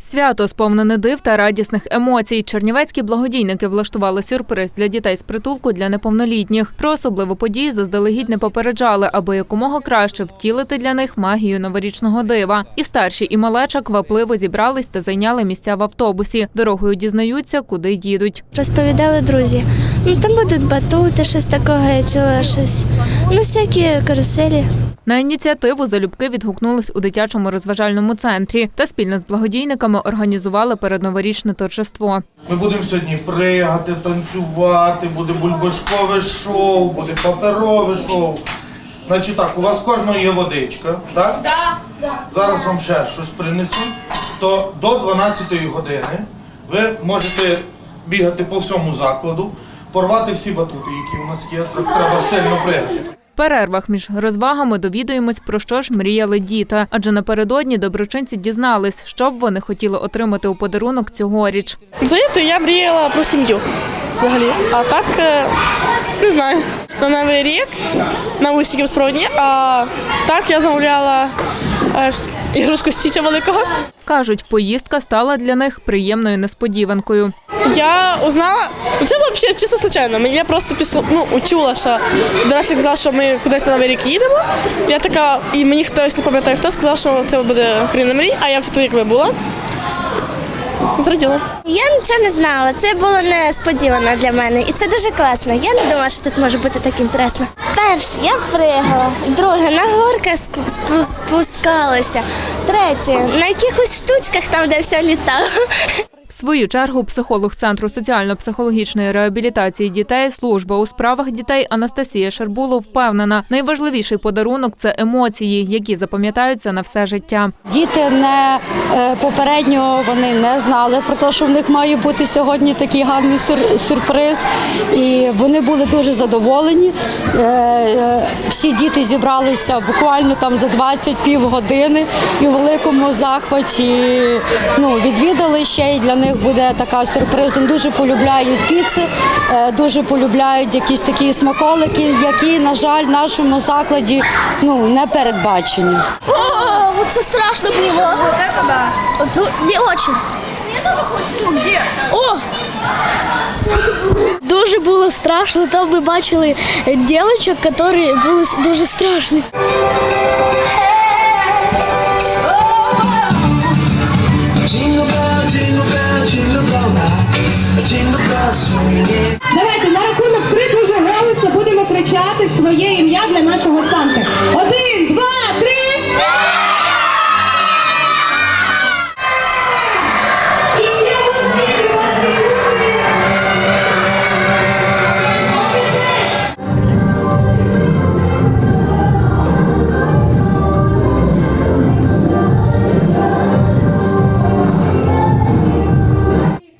Свято сповнене див та радісних емоцій. Чернівецькі благодійники влаштували сюрприз для дітей з притулку для неповнолітніх. Про особливу подію заздалегідь не попереджали, аби якомога краще втілити для них магію новорічного дива. І старші, і малеча квапливо зібрались та зайняли місця в автобусі. Дорогою дізнаються, куди їдуть. Розповідали друзі. Ну там будуть батути, щось такого, я чула щось. Ну, всякі каруселі. На ініціативу залюбки відгукнулись у дитячому розважальному центрі та спільно з благодійниками організували передноворічне торжество. Ми будемо сьогодні пригати, танцювати, буде бульбашкове шоу, буде паперове шоу. Значить так, у вас кожного є водичка, так? Так. Зараз вам ще щось принесуть. То до 12 години ви можете бігати по всьому закладу, порвати всі батути, які у нас є. Треба сильно пригати. Перервах між розвагами довідуємось, про що ж мріяли діти. Адже напередодні доброчинці дізнались, що б вони хотіли отримати у подарунок цьогоріч. Взагалі, я мріяла про сім'ю взагалі. А так е, не знаю. На новий рік наушники безпроводні, а так я замовляла е, ігрушку Стіча великого. Кажуть, поїздка стала для них приємною несподіванкою. Я узнала, це взагалі чисто случайно. Я просто після, ну, учула, що дорослі казали, що ми кудись на новий рік їдемо. Я така, і мені хтось не пам'ятаю, хто сказав, що це буде країна мрій, а я в тут якби була. Зраділа. Я нічого не знала. Це було несподівано для мене. І це дуже класно. Я не думала, що тут може бути так інтересно. Перше, я пригала. Друге, на горках ску- спускалася. Третє, на якихось штучках там, де все літало. В свою чергу психолог Центру соціально-психологічної реабілітації дітей служба у справах дітей Анастасія Шербулов впевнена, найважливіший подарунок це емоції, які запам'ятаються на все життя. Діти не е, попередньо вони не знали про те, що в них має бути сьогодні такий гарний сюр- сюрприз. І вони були дуже задоволені. Е, е, Всі діти зібралися буквально там за 20 півгодини і в великому захваті ну, відвідали ще і для них буде така сюрпризом. Дуже полюбляють піци, е, дуже полюбляють якісь такі смаколики, які, на жаль, в нашому закладі ну, не передбачені. О, це страшно було. Ну, не очень. О! Дуже було страшно. Там ми бачили дівчаток, які були дуже страшні. Давайте на рахунок три дуже голосно будемо кричати своє ім'я для нашого Санти. Один,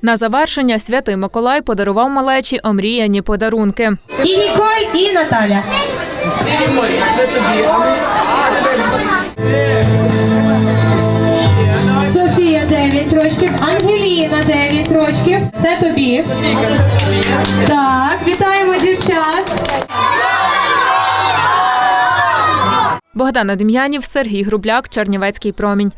На завершення святий Миколай подарував малечі омріяні подарунки. І Ніколь, і Наталя. Софія 9 рочків, Ангеліна 9 рочків. Це тобі. Так, вітаємо дівчат. Богдана Дем'янів, Сергій Грубляк, Чернівецький промінь.